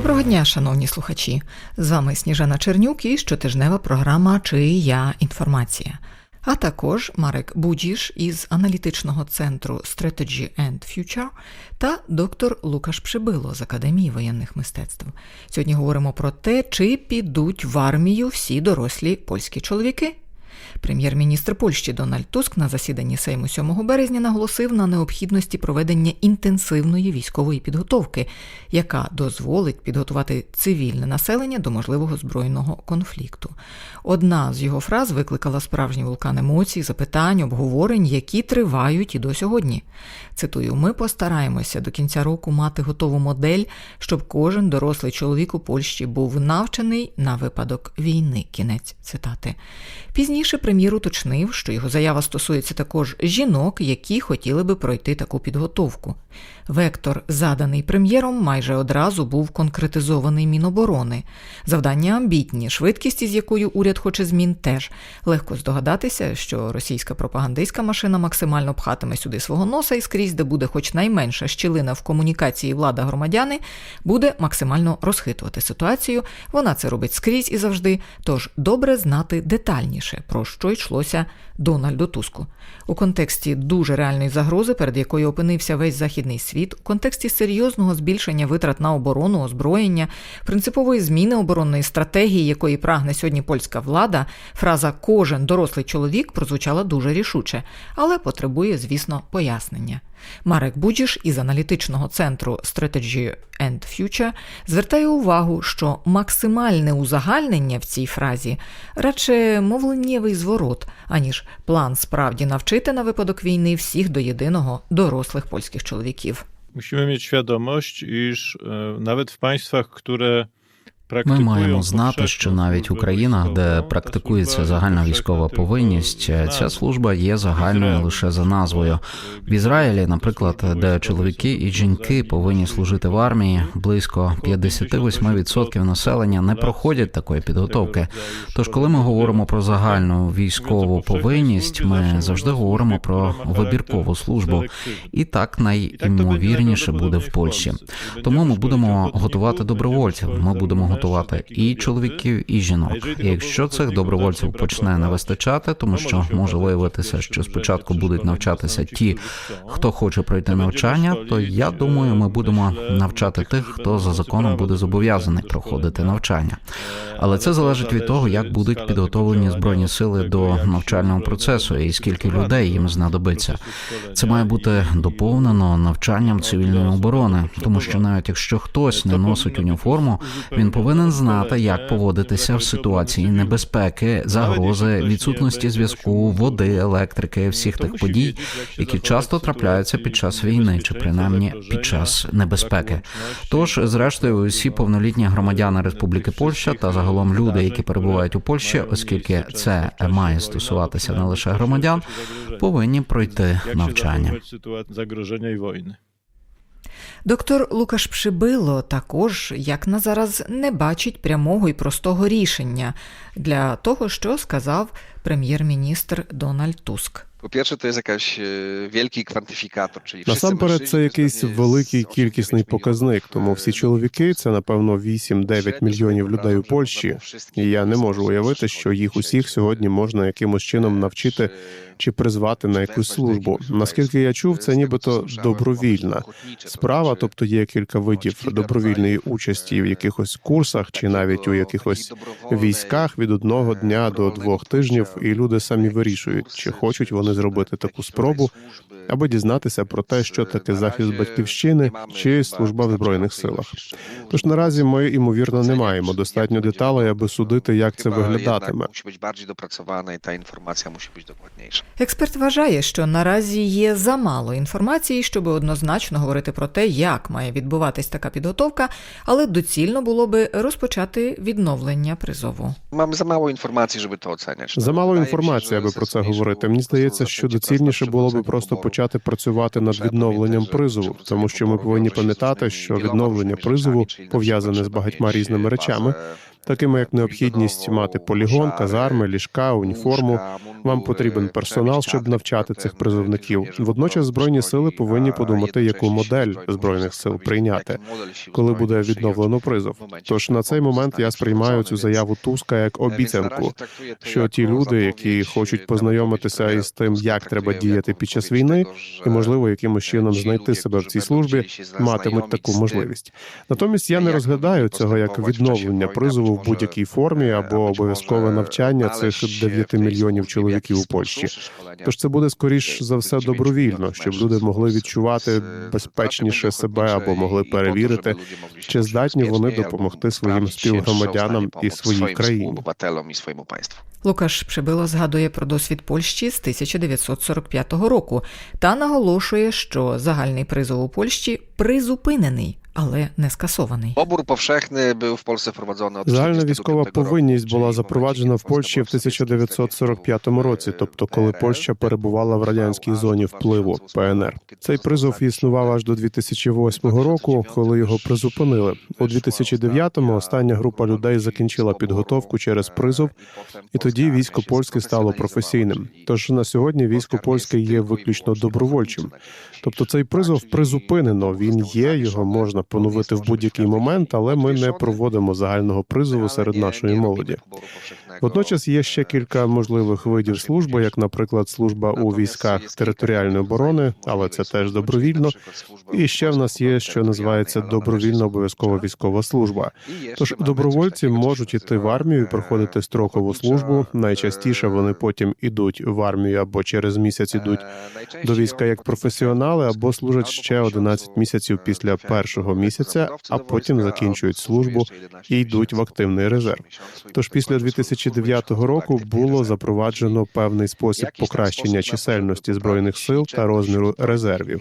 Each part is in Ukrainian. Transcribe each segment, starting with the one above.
Доброго дня, шановні слухачі. З вами Сніжана Чернюк і щотижнева програма Чия інформація. А також Марек Будіш із аналітичного центру Strategy and Future та доктор Лукаш Пшибило з Академії воєнних мистецтв. Сьогодні говоримо про те, чи підуть в армію всі дорослі польські чоловіки. Прем'єр-міністр Польщі Дональд Туск на засіданні Сейму 7 березня наголосив на необхідності проведення інтенсивної військової підготовки, яка дозволить підготувати цивільне населення до можливого збройного конфлікту. Одна з його фраз викликала справжній вулкан емоцій, запитань, обговорень, які тривають і до сьогодні. Цитую: ми постараємося до кінця року мати готову модель, щоб кожен дорослий чоловік у Польщі був навчений на випадок війни. Кінець цитати. Пізніше прем'єр уточнив, що його заява стосується також жінок, які хотіли би пройти таку підготовку. Вектор, заданий прем'єром, майже одразу був конкретизований Міноборони. Завдання амбітні, швидкість, із якою уряд хоче змін, теж легко здогадатися, що російська пропагандистська машина максимально пхатиме сюди свого носа і скрізь, де буде хоч найменша щілина в комунікації влада громадяни, буде максимально розхитувати ситуацію. Вона це робить скрізь і завжди. Тож добре знати детальніше, про що йшлося Дональду Туску. У контексті дуже реальної загрози, перед якою опинився весь західний світ, у контексті серйозного збільшення витрат на оборону, озброєння, принципової зміни оборонної стратегії, якої прагне сьогодні польська влада, фраза Кожен дорослий чоловік прозвучала дуже рішуче, але потребує, звісно, пояснення. Марек Буджіш із аналітичного центру Strategy and Future звертає увагу, що максимальне узагальнення в цій фразі радше мовленнєвий зворот, аніж план справді навчити на випадок війни всіх до єдиного дорослих польських чоловіків. Musimy mieć świadomość, iż e, nawet w państwach, które Ми маємо знати, що навіть в Українах, де практикується загальна військова повинність, ця служба є загальною лише за назвою. В Ізраїлі, наприклад, де чоловіки і жінки повинні служити в армії, близько 58% населення не проходять такої підготовки. Тож, коли ми говоримо про загальну військову повинність, ми завжди говоримо про вибіркову службу, і так найімовірніше буде в Польщі. Тому ми будемо готувати добровольців. Ми будемо готувати і чоловіків, і жінок. І якщо цих добровольців почне не вистачати, тому що може виявитися, що спочатку будуть навчатися ті, хто хоче пройти навчання, то я думаю, ми будемо навчати тих, хто за законом буде зобов'язаний проходити навчання. Але це залежить від того, як будуть підготовлені збройні сили до навчального процесу і скільки людей їм знадобиться. Це має бути доповнено навчанням цивільної оборони, тому що навіть якщо хтось не носить уніформу, він повинен знати, як поводитися в ситуації небезпеки, загрози, відсутності зв'язку, води, електрики, всіх тих подій, які часто трапляються під час війни, чи принаймні під час небезпеки. Тож, зрештою, усі повнолітні громадяни Республіки Польща та загалом люди, які перебувають у Польщі, оскільки це має стосуватися не лише громадян, повинні пройти навчання. загроження і війни. Доктор Лукаш Пшибило також, як на зараз, не бачить прямого і простого рішення для того, що сказав прем'єр-міністр Дональд Туск. По-перше, то є якась е, великий квантифікатор. Czyli Насамперед, це якийсь великий кількісний показник. Тому всі чоловіки це напевно 8-9 мільйонів людей у Польщі. І я не можу уявити, що їх усіх сьогодні можна якимось чином навчити чи призвати на якусь службу. Наскільки я чув, це нібито добровільна справа, тобто є кілька видів добровільної участі в якихось курсах чи навіть у якихось військах від одного дня до двох тижнів, і люди самі вирішують, чи хочуть вони зробити таку спробу, аби дізнатися про те, що таке захист батьківщини чи служба в збройних силах. Тож наразі ми ймовірно не маємо достатньо деталей, аби судити, як це виглядатиме. Dopracowana i ta informacja musi być dokładniejsza. Експерт вважає, що наразі є замало інформації, щоб однозначно говорити про те, як має відбуватись така підготовка, але доцільно було би розпочати відновлення призову. Za mało informacji, żeby to oceniać. Замало інформації, аби про це говорити. Мені здається, здається, що доцільніше було би просто почати працювати над відновленням призову, тому що ми повинні пам'ятати, що відновлення призову пов'язане з багатьма різними речами, такими як необхідність мати полігон, казарми, ліжка, уніформу. Вам потрібен персонал, щоб навчати цих призовників. Водночас збройні сили повинні подумати, яку модель збройних сил прийняти, коли буде відновлено призов. Тож на цей момент я сприймаю цю заяву Туска як обіцянку, що ті люди, які хочуть познайомитися із тим, як треба діяти під час війни, і можливо якимось чином знайти себе в цій службі, матимуть таку можливість. Натомість я не розглядаю цього як відновлення призову в будь-якій формі або обов'язкове навчання цих 9 мільйонів чоловіків у Польщі. Тож це буде скоріш за все добровільно, щоб люди могли відчувати безпечніше себе або могли перевірити, чи здатні вони допомогти своїм співгромадянам і своїй країні. Лукаш Прибило згадує про досвід Польщі з 1945 року та наголошує, що загальний призов у Польщі призупинений, але не скасований. Pobór powszechny był w Polsce wprowadzony Загальна військова 45 повинність була запроваджена в Польщі в Polska była 1945 році, тобто коли Польща перебувала в радянській зоні впливу ПНР. Цей призов існував аж до 2008 року, коли його призупинили. У 2009-му остання група людей закінчила підготовку через призов, і тоді військо польське стало професійним. Тож на сьогодні військо польське є виключно добровольчим. Тобто цей призов призупинено. Він є, його можна поновити в будь-який момент, але ми не проводимо загального призову серед нашої молоді. Водночас є ще кілька можливих видів служби, як, наприклад, служба у військах територіальної оборони, але це теж добровільно. І ще в нас є, що називається добровільна обов'язкова військова служба. Тож добровольці можуть іти в армію і проходити строкову службу. Найчастіше вони потім ідуть в армію або через місяць ідуть до війська як професіонали, або служать ще 11 місяців після першого місяця, а потім закінчують службу і йдуть в активний резерв. Тож після 2009 року було запроваджено певний спосіб покращення чисельності збройних сил та розміру резервів.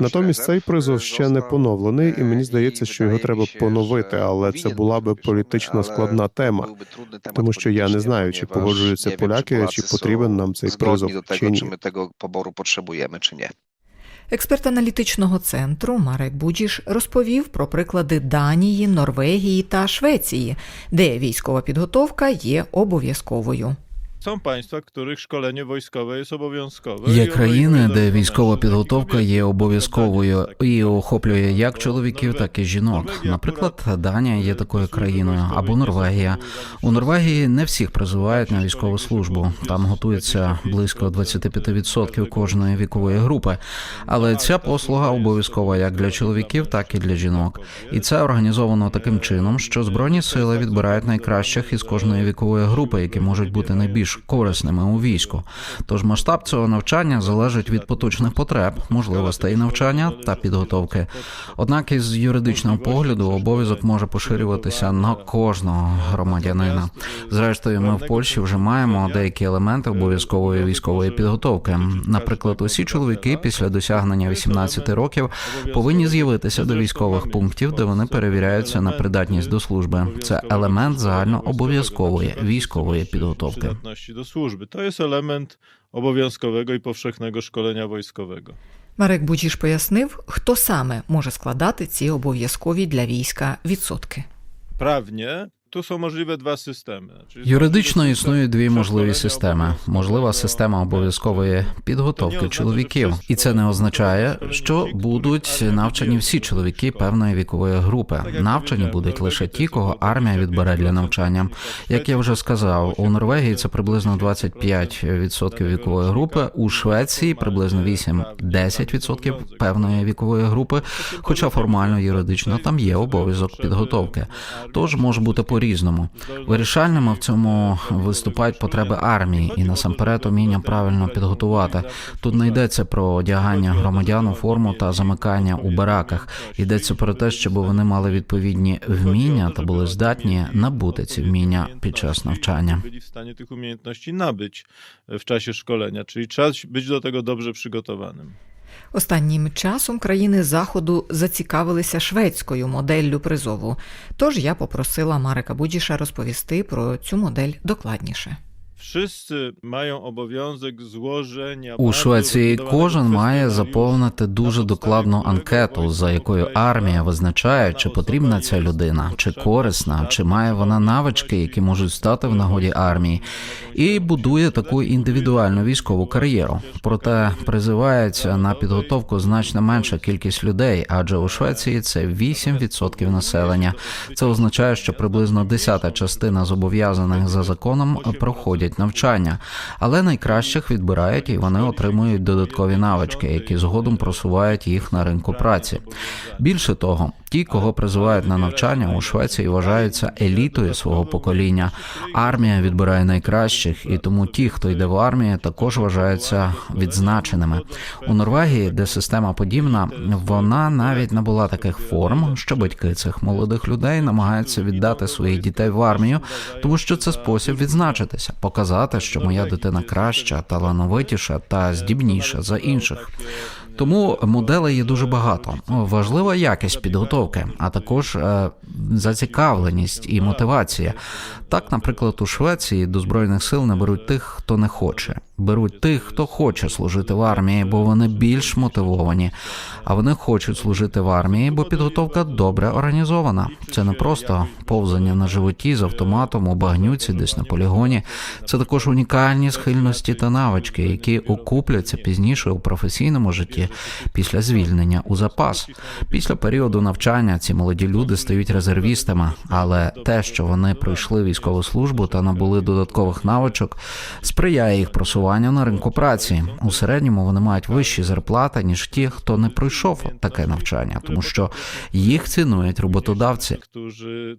Натомість цей призов ще не поновлений, і мені здається, що його треба поновити, але це була би політично складна тема. тому що я не знаю, чи погоджуються поляки, чи потрібен нам цей призов, чи ні. my tego poboru potrzebujemy, czy nie. Експерт аналітичного центру Марек Будіш розповів про приклади Данії, Норвегії та Швеції, де військова підготовка є обов'язковою. Są państwa, których szkolenie wojskowe jest obowiązkowe. Є країни, де військова підготовка є обов'язковою і охоплює як чоловіків, так і жінок. Наприклад, Данія є такою країною або Норвегія. У Норвегії не всіх призивають на військову службу. Там готується 25% близько 25% кожної вікової групи. Але ця послуга обов'язкова як для чоловіків, так і для жінок. І це організовано таким чином, що збройні сили відбирають найкращих із кожної вікової групи, які можуть бути найбільш корисними у війську. Тож масштаб цього навчання залежить від поточних потреб, можливостей навчання та підготовки. Однак із юридичного погляду обов'язок може поширюватися на кожного громадянина. Зрештою, ми в Польщі вже маємо деякі елементи обов'язкової військової підготовки. Наприклад, усі чоловіки після досягнення 18 років повинні з'явитися до військових пунктів, де вони перевіряються на придатність до служби. Це елемент загальнообов'язкової військової підготовки. Przydatności do służby. To jest element obowiązkowego i powszechnego szkolenia wojskowego. Марек Будіш пояснив, хто саме може складати ці обов'язкові для війська відсотки. Prawnie tu są możliwe dwa systemy. Юридично існують дві можливі системи. Можлива система обов'язкової підготовки чоловіків, і це не означає, що будуть навчені всі чоловіки певної вікової групи. Навчені будуть лише ті, кого армія відбере для навчання. Як я вже сказав, у Норвегії це приблизно 25% вікової групи, у Швеції приблизно 8-10% певної вікової групи. Хоча формально юридично там є обов'язок підготовки. Тож може бути по-різному. Вирішальними в цьому виступають потреби армії і насамперед уміння правильно підготувати. Тут не йдеться про одягання громадян у форму та замикання у бараках. Йдеться про те, щоб вони мали відповідні вміння та були здатні набути ці вміння під час навчання. Stanie tych umiejętności nabyć w czasie szkolenia, czyli trzeba być do tego dobrze przygotowanym. Останнім часом країни Заходу зацікавилися шведською моделлю призову. Тож я попросила Марика Будіша розповісти про цю модель докладніше. Wszyscy mają obowiązek złożenia У Швеції кожен має заповнити дуже докладну анкету, за якою армія визначає, чи потрібна ця людина, чи корисна, чи має вона навички, які можуть стати в нагоді армії, і будує таку індивідуальну військову кар'єру. Проте призивається на підготовку значно менша кількість людей, адже у Швеції це 8% населення. Це означає, що приблизно десята частина зобов'язаних за законом проходять навчання, але найкращих відбирають і вони отримують додаткові навички, які згодом просувають їх на ринку праці. Більше того, ті, кого призивають на навчання у Швеції, вважаються елітою свого покоління. Армія відбирає найкращих, і тому ті, хто йде в армію, також вважаються відзначеними. У Норвегії, де система подібна, вона навіть набула таких форм, що батьки цих молодих людей намагаються віддати своїх дітей в армію, тому що це спосіб відзначитися, показати, що моя дитина краща, талановитіша та здібніша за інших. Тому моделей є дуже багато. Важлива якість підготовки, а також е, зацікавленість і мотивація. Так, наприклад, у Швеції до збройних сил не беруть тих, хто не хоче. Беруть тих, хто хоче служити в армії, бо вони більш мотивовані. А вони хочуть служити в армії, бо підготовка добре організована. Це не просто повзання на животі з автоматом у багнюці, десь на полігоні. Це також унікальні схильності та навички, які окупляться пізніше у професійному житті після звільнення у запас. Після періоду навчання ці молоді люди стають резервістами, але те, що вони пройшли військову службу та набули додаткових навичок, сприяє їх просуванню на ринку праці. У середньому вони мають вищі зарплати ніж ті, хто не пройшов таке навчання, тому що їх цінують роботодавці. Хто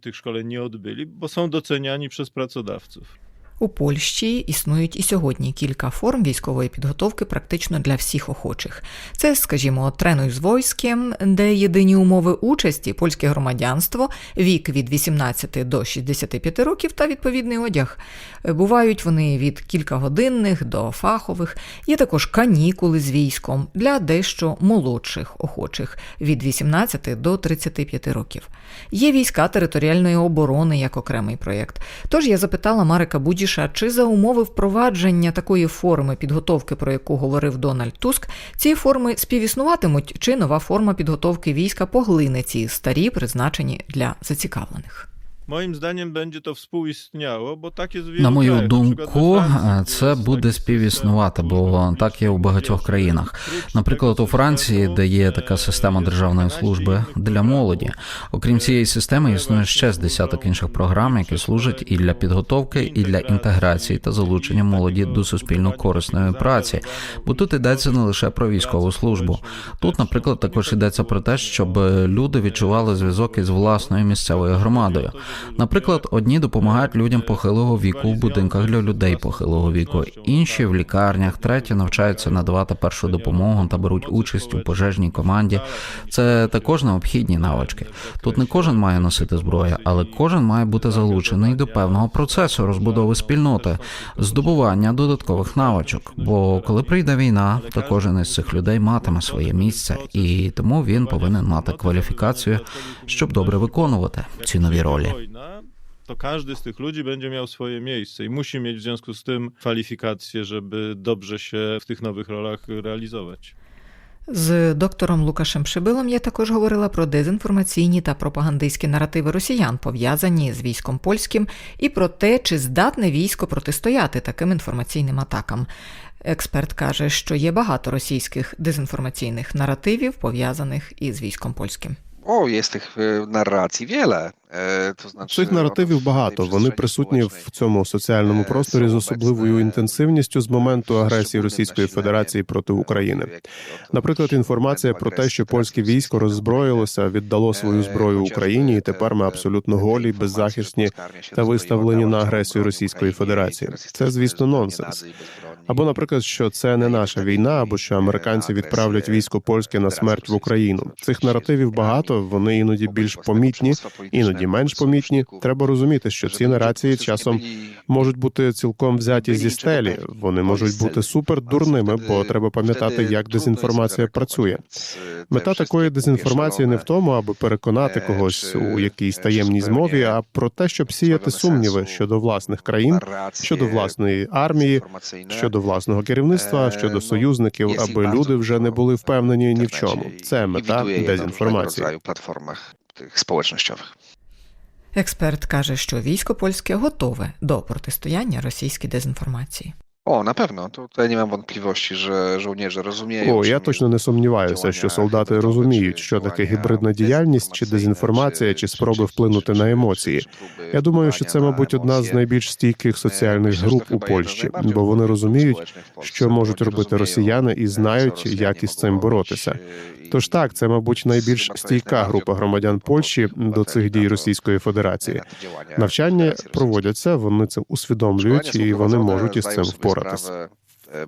тих szkoleń nie odbyli, бо doceniani przez pracodawców. У Польщі існують і сьогодні кілька форм військової підготовки практично для всіх охочих. Це, скажімо, тренуй з войськом, де єдині умови участі польське громадянство, вік від 18 до 65 років та відповідний одяг. Бувають вони від кількагодинних до фахових. Є також канікули з військом для дещо молодших охочих від 18 до 35 років. Є війська територіальної оборони як окремий проєкт. Тож я запитала Марика Будіша, чи за умови впровадження такої форми підготовки, про яку говорив Дональд Туск, ці форми співіснуватимуть, чи нова форма підготовки війська поглине ці старі, призначені для зацікавлених. Moim zdaniem będzie to współistniało, tak jest w На мою думку, це буде співіснувати, бо так є у багатьох країнах. Наприклад, у Франції, де є така система державної служби для молоді. Окрім цієї системи, існує ще з десяток інших програм, які служать і для підготовки, і для інтеграції та залучення молоді до суспільно корисної праці. Бо тут йдеться не лише про військову службу. Тут, наприклад, також йдеться про те, щоб люди відчували зв'язок із власною місцевою громадою. Наприклад, одні допомагають людям похилого віку в будинках для людей похилого віку, інші в лікарнях, треті навчаються надавати першу допомогу та беруть участь у пожежній команді. Це також необхідні навички. Тут не кожен має носити зброю, але кожен має бути залучений до певного процесу розбудови спільноти, здобування додаткових навичок. Бо коли прийде війна, то кожен із цих людей матиме своє місце, і тому він повинен мати кваліфікацію, щоб добре виконувати ці нові ролі. Wojna, to każdy z tych ludzi będzie miał swoje miejsce i musi mieć w związku z tym kwalifikacje, żeby dobrze się w tych nowych rolach realizować. З доктором Лукашем Шибилом я також говорила про дезінформаційні та пропагандистські наративи росіян, пов'язані з військом польським, і про те, чи здатне військо протистояти таким інформаційним атакам. Експерт каже, що є багато російських дезінформаційних наративів, пов'язаних із військом польським. O, jest tych e, narracji wiele. E, To znaczy, Цих наративів багато. Вони присутні в цьому соціальному просторі з особливою інтенсивністю з моменту агресії Російської Федерації проти України. Наприклад, інформація про те, що польське військо роззброїлося, віддало свою зброю Україні, і тепер ми абсолютно голі, беззахисні та виставлені на агресію Російської Федерації. Це, звісно, нонсенс. Або, наприклад, що це не наша війна, або що американці відправлять військо польське на смерть в Україну. Цих наративів багато. Вони іноді більш помітні, іноді іноді менш помітні. Треба розуміти, що ці нарації часом можуть бути цілком взяті зі стелі. Вони можуть бути супер дурними, бо треба пам'ятати, як дезінформація працює. Мета такої дезінформації не в тому, аби переконати когось у якійсь таємній змові, а про те, щоб сіяти сумніви щодо власних країн, щодо власної армії, щодо власного керівництва, щодо союзників, аби люди вже не були впевнені ні в чому. Це мета дезінформації. tych społecznościowych. Експерт каже, що військо польське готове до протистояння російській дезінформації. O, na pewno. Tutaj nie mam wątpliwości, że żołnierze rozumieją. О, я точно не сумніваюся, що солдати розуміють, що таке гібридна діяльність, чи дезінформація, чи спроби вплинути на емоції. Я думаю, що це, мабуть, одна з найбільш стійких соціальних груп у Польщі, бо вони розуміють, що можуть робити росіяни і знають, як із цим боротися. Тож так, це, мабуть, найбільш стійка група громадян Польщі до цих дій Російської Федерації. Навчання проводяться, вони це усвідомлюють і вони можуть із цим впоратися.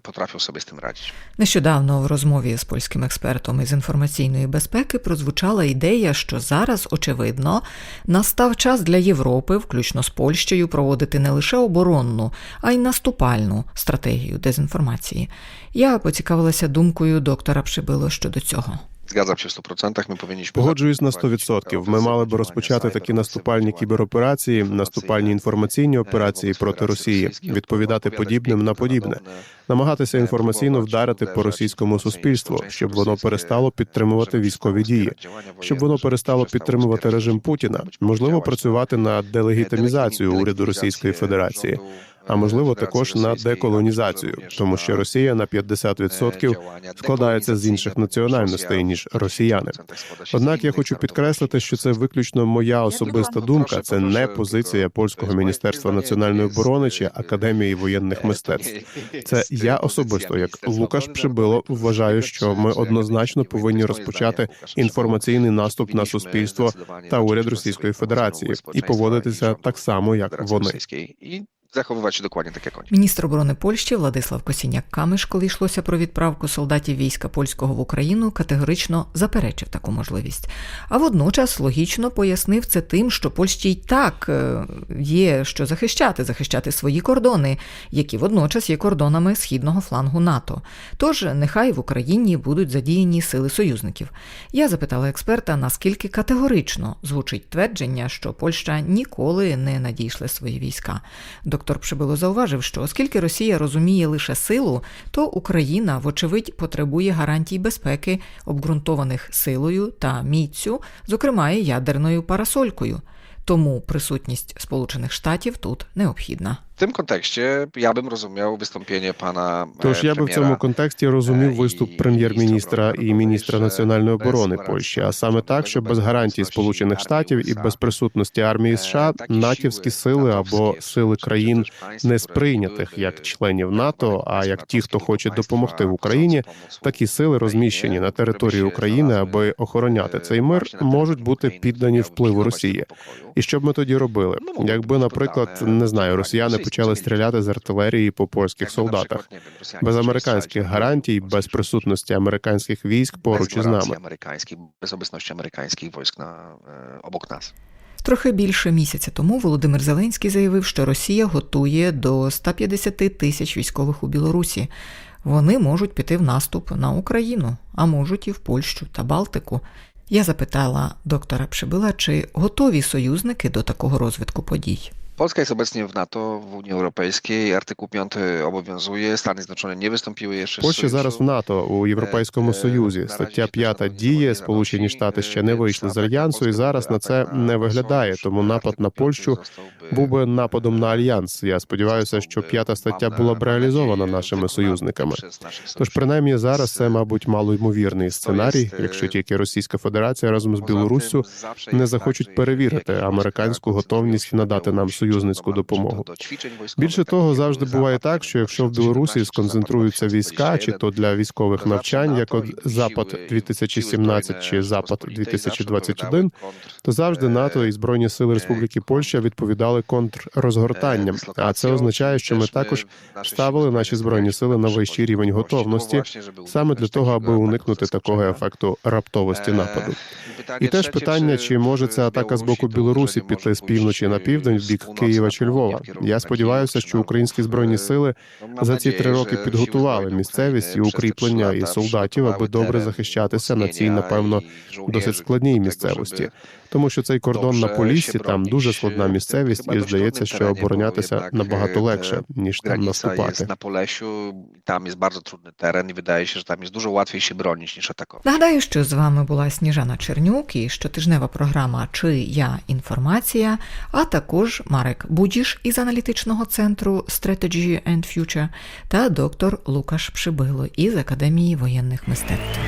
Potrafią sobie z tym radzić. Нещодавно в розмові з польським експертом із інформаційної безпеки прозвучала ідея, що зараз, очевидно, настав час для Європи, включно з Польщею, проводити не лише оборонну, а й наступальну стратегію дезінформації. Я поцікавилася думкою доктора Пшибило щодо цього. Zgadzam się w 100%. Ми повинні Погоджуюсь на 100%. Ми мали би розпочати такі наступальні кібероперації, наступальні інформаційні операції проти Росії, відповідати подібним на подібне, намагатися інформаційно вдарити по російському суспільству, щоб воно перестало підтримувати військові дії, щоб воно перестало підтримувати режим Путіна, можливо, працювати на делегітимізацію уряду Російської Федерації. А можливо, також на деколонізацію, тому що Росія на 50% складається з інших національностей ніж росіяни. Однак я хочу підкреслити, що це виключно моя особиста думка. Це не позиція польського міністерства національної оборони чи академії воєнних мистецтв. Це я особисто, як Лукаш Пшибило, вважаю, що ми однозначно повинні розпочати інформаційний наступ на суспільство та уряд Російської Федерації і поводитися так само, як вони. І zachowywać się dokładnie tak jak oni. Міністр оборони Польщі Владислав Косіняк Камиш, коли йшлося про відправку солдатів війська польського в Україну, категорично заперечив таку можливість. А водночас логічно пояснив це тим, що Польщі й так е, є що захищати, захищати свої кордони, які водночас є кордонами східного флангу НАТО. Тож нехай в Україні будуть задіяні сили союзників. Я запитала експерта, наскільки категорично звучить твердження, що Польща ніколи не надійшли свої війська. Доктор Пшибило зауважив, що оскільки Росія розуміє лише силу, то Україна, вочевидь, потребує гарантій безпеки, обґрунтованих силою та міцю, зокрема і ядерною парасолькою. Тому присутність Сполучених Штатів тут необхідна. W tym kontekście ja bym rozumiał wystąpienie pana Тож я би в цьому контексті розумів виступ прем'єр-міністра і міністра національної оборони Польщі, а саме так, що без гарантій Сполучених Штатів і без присутності армії США натівські сили або сили країн не сприйнятих як членів НАТО, а як ті, хто хоче допомогти в Україні, такі сили розміщені на території України, аби охороняти цей мир, можуть бути піддані впливу Росії. І що б ми тоді робили? Якби, наприклад, не знаю, росіяни почали стріляти з артилерії по польських солдатах без американських гарантій, без присутності американських військ поруч із нами. Без обісності американських військ на, е, обок нас. Трохи більше місяця тому Володимир Зеленський заявив, що Росія готує до 150 тисяч військових у Білорусі. Вони можуть піти в наступ на Україну, а можуть і в Польщу та Балтику. Я запитала доктора Пшибила, чи готові союзники до такого розвитку подій. Polska jest obecnie w NATO, w Unii Europejskiej. Artykuł 5 obowiązuje. Stany Zjednoczone nie wystąpiły jeszcze Польща зараз в НАТО у Європейському Союзі. Стаття 5 діє. Сполучені Штати ще не вийшли з альянсу, і зараз на це не виглядає. Тому напад на Польщу був би нападом на альянс. Я сподіваюся, що п'ята стаття була б реалізована нашими союзниками. Тож, принаймні, зараз це, мабуть, малоймовірний сценарій, якщо тільки Російська Федерація разом з Білоруссю не захочуть перевірити американську готовність надати нам союзників. Союзницьку допомогу. Більше того, завжди буває так, що якщо в Білорусі сконцентруються війська, чи то для військових навчань, як от Запад 2017 чи Запад 2021, то завжди НАТО і збройні сили Республіки Польща відповідали контррозгортанням. А це означає, що ми також ставили наші збройні сили на вищий рівень готовності, саме для того, аби уникнути такого ефекту раптовості нападу. І теж питання, чи може ця атака з боку Білорусі піти з півночі на південь в бік Києва чи Львова. Я сподіваюся, що українські збройні сили за ці три роки підготували місцевість і укріплення і солдатів, аби добре захищатися на цій, напевно, досить складній місцевості, тому що цей кордон на Поліссі там дуже складна місцевість, і здається, що оборонятися набагато легше ніж там наступати. na Polesiu, tam jest bardzo trudny teren i wydaje się, że tam jest dużo łatwiej się bronić. Нагадаю, що з вами була Сніжана Чернюк і щотижнева програма Чи я інформація, а також Марек Будіш із аналітичного центру Strategy and Future та доктор Лукаш Пшибило із Академії воєнних мистецтв.